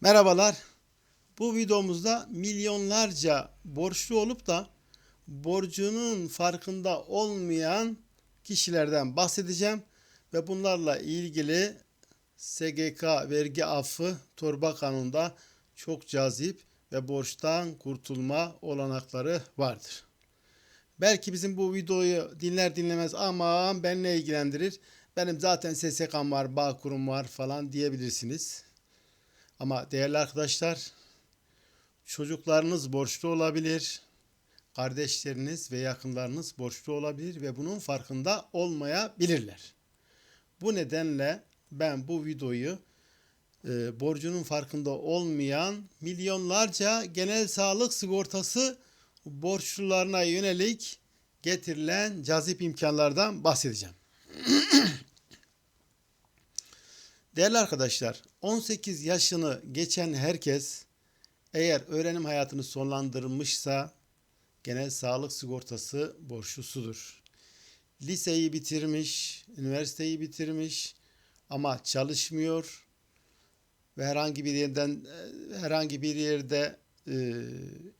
Merhabalar. Bu videomuzda milyonlarca borçlu olup da borcunun farkında olmayan kişilerden bahsedeceğim ve bunlarla ilgili SGK vergi affı torba kanunda çok cazip ve borçtan kurtulma olanakları vardır. Belki bizim bu videoyu dinler dinlemez aman ben ne ilgilendirir? Benim zaten SSK'm var, Bağkurum var falan diyebilirsiniz. Ama değerli arkadaşlar, çocuklarınız borçlu olabilir, kardeşleriniz ve yakınlarınız borçlu olabilir ve bunun farkında olmayabilirler. Bu nedenle ben bu videoyu e, borcunun farkında olmayan milyonlarca genel sağlık sigortası borçlularına yönelik getirilen cazip imkanlardan bahsedeceğim. Değerli arkadaşlar, 18 yaşını geçen herkes eğer öğrenim hayatını sonlandırmışsa genel sağlık sigortası borçlusudur. Liseyi bitirmiş, üniversiteyi bitirmiş ama çalışmıyor ve herhangi bir yerden herhangi bir yerde e,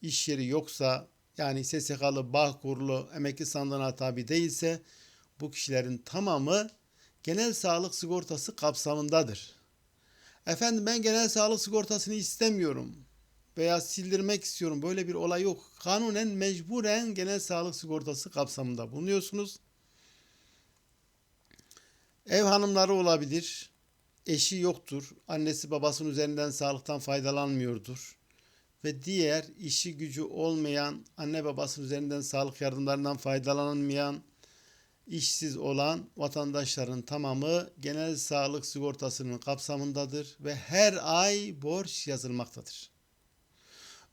iş yeri yoksa yani SSK'lı, Bağkurlu, emekli sandığına tabi değilse bu kişilerin tamamı genel sağlık sigortası kapsamındadır. Efendim ben genel sağlık sigortasını istemiyorum veya sildirmek istiyorum. Böyle bir olay yok. Kanunen mecburen genel sağlık sigortası kapsamında bulunuyorsunuz. Ev hanımları olabilir. Eşi yoktur. Annesi babasının üzerinden sağlıktan faydalanmıyordur. Ve diğer işi gücü olmayan, anne babasının üzerinden sağlık yardımlarından faydalanmayan, işsiz olan vatandaşların tamamı genel sağlık sigortasının kapsamındadır ve her ay borç yazılmaktadır.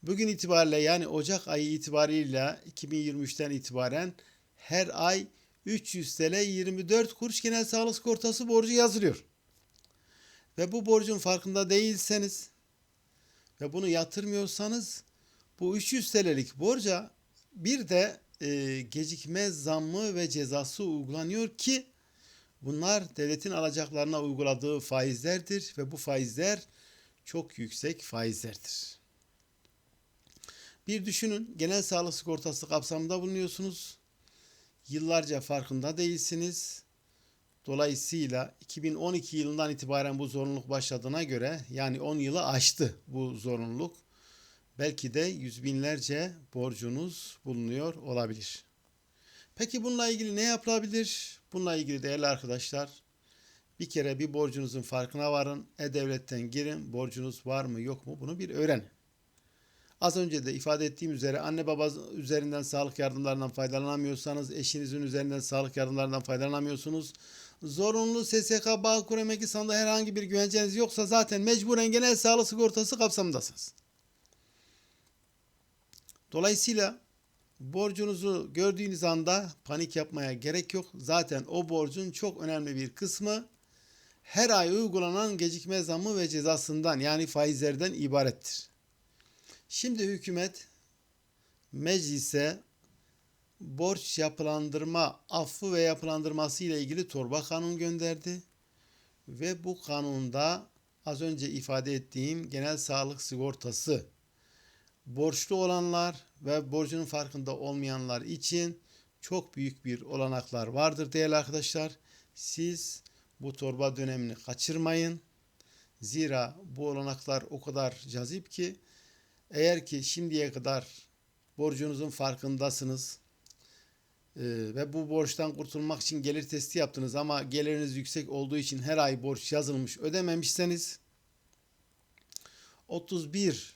Bugün itibariyle yani Ocak ayı itibariyle 2023'ten itibaren her ay 300 TL 24 kuruş genel sağlık sigortası borcu yazılıyor. Ve bu borcun farkında değilseniz ve bunu yatırmıyorsanız bu 300 TL'lik borca bir de e, gecikme zammı ve cezası uygulanıyor ki bunlar devletin alacaklarına uyguladığı faizlerdir ve bu faizler çok yüksek faizlerdir. Bir düşünün genel sağlık sigortası kapsamında bulunuyorsunuz. Yıllarca farkında değilsiniz. Dolayısıyla 2012 yılından itibaren bu zorunluluk başladığına göre yani 10 yılı aştı bu zorunluluk. Belki de yüz binlerce borcunuz bulunuyor olabilir. Peki bununla ilgili ne yapılabilir? Bununla ilgili değerli arkadaşlar bir kere bir borcunuzun farkına varın. E-Devlet'ten girin. Borcunuz var mı yok mu bunu bir öğrenin. Az önce de ifade ettiğim üzere anne baba üzerinden sağlık yardımlarından faydalanamıyorsanız, eşinizin üzerinden sağlık yardımlarından faydalanamıyorsunuz. Zorunlu SSK, Bağkur, emekli sandığı herhangi bir güvenceniz yoksa zaten mecburen genel sağlık sigortası kapsamındasınız. Dolayısıyla borcunuzu gördüğünüz anda panik yapmaya gerek yok. Zaten o borcun çok önemli bir kısmı her ay uygulanan gecikme zammı ve cezasından yani faizlerden ibarettir. Şimdi hükümet meclise borç yapılandırma affı ve yapılandırması ile ilgili torba kanun gönderdi. Ve bu kanunda az önce ifade ettiğim genel sağlık sigortası borçlu olanlar ve borcunun farkında olmayanlar için çok büyük bir olanaklar vardır değerli arkadaşlar. Siz bu torba dönemini kaçırmayın. Zira bu olanaklar o kadar cazip ki eğer ki şimdiye kadar borcunuzun farkındasınız e, ve bu borçtan kurtulmak için gelir testi yaptınız ama geliriniz yüksek olduğu için her ay borç yazılmış ödememişseniz 31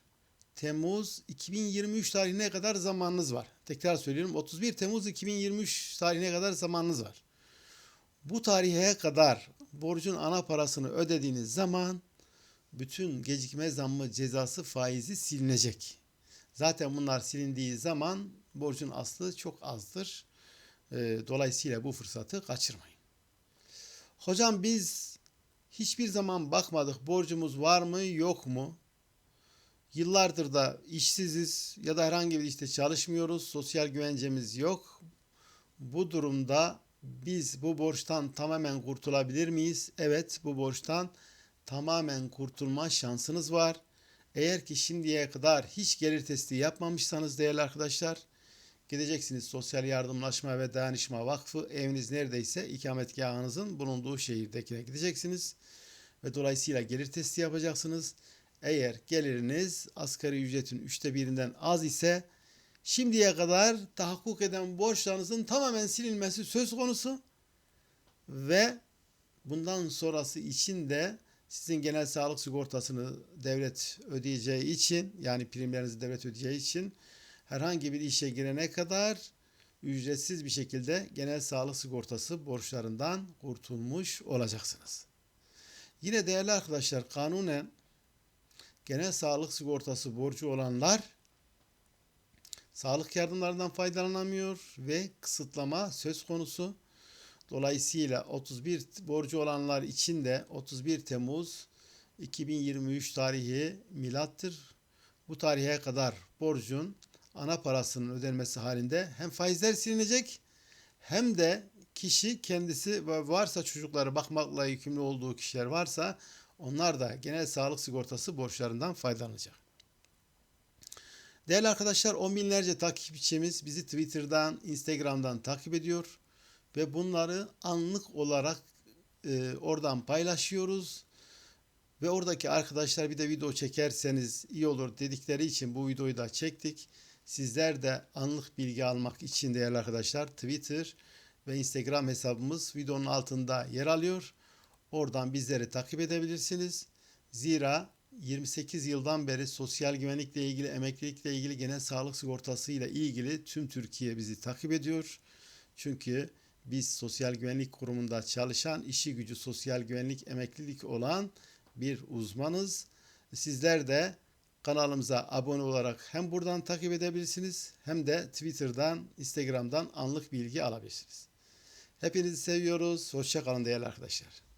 Temmuz 2023 tarihine kadar zamanınız var. Tekrar söylüyorum 31 Temmuz 2023 tarihine kadar zamanınız var. Bu tarihe kadar borcun ana parasını ödediğiniz zaman bütün gecikme zammı cezası faizi silinecek. Zaten bunlar silindiği zaman borcun aslı çok azdır. Dolayısıyla bu fırsatı kaçırmayın. Hocam biz hiçbir zaman bakmadık borcumuz var mı yok mu? Yıllardır da işsiziz ya da herhangi bir işte çalışmıyoruz. Sosyal güvencemiz yok. Bu durumda biz bu borçtan tamamen kurtulabilir miyiz? Evet bu borçtan tamamen kurtulma şansınız var. Eğer ki şimdiye kadar hiç gelir testi yapmamışsanız değerli arkadaşlar gideceksiniz Sosyal Yardımlaşma ve Dayanışma Vakfı eviniz neredeyse ikametgahınızın bulunduğu şehirdekine gideceksiniz ve dolayısıyla gelir testi yapacaksınız. Eğer geliriniz asgari ücretin üçte birinden az ise şimdiye kadar tahakkuk eden borçlarınızın tamamen silinmesi söz konusu ve bundan sonrası için de sizin genel sağlık sigortasını devlet ödeyeceği için yani primlerinizi devlet ödeyeceği için herhangi bir işe girene kadar ücretsiz bir şekilde genel sağlık sigortası borçlarından kurtulmuş olacaksınız. Yine değerli arkadaşlar kanunen genel sağlık sigortası borcu olanlar sağlık yardımlarından faydalanamıyor ve kısıtlama söz konusu. Dolayısıyla 31 borcu olanlar için de 31 Temmuz 2023 tarihi milattır. Bu tarihe kadar borcun ana parasının ödenmesi halinde hem faizler silinecek hem de kişi kendisi ve varsa çocukları bakmakla yükümlü olduğu kişiler varsa onlar da genel sağlık sigortası borçlarından faydalanacak. Değerli arkadaşlar on binlerce takipçimiz bizi Twitter'dan, Instagram'dan takip ediyor ve bunları anlık olarak e, oradan paylaşıyoruz. Ve oradaki arkadaşlar bir de video çekerseniz iyi olur dedikleri için bu videoyu da çektik. Sizler de anlık bilgi almak için değerli arkadaşlar Twitter ve Instagram hesabımız videonun altında yer alıyor. Oradan bizleri takip edebilirsiniz. Zira 28 yıldan beri sosyal güvenlikle ilgili, emeklilikle ilgili, genel sağlık sigortası ile ilgili tüm Türkiye bizi takip ediyor. Çünkü biz Sosyal Güvenlik Kurumu'nda çalışan, işi gücü sosyal güvenlik, emeklilik olan bir uzmanız. Sizler de kanalımıza abone olarak hem buradan takip edebilirsiniz hem de Twitter'dan, Instagram'dan anlık bilgi alabilirsiniz. Hepinizi seviyoruz. Hoşçakalın değerli arkadaşlar.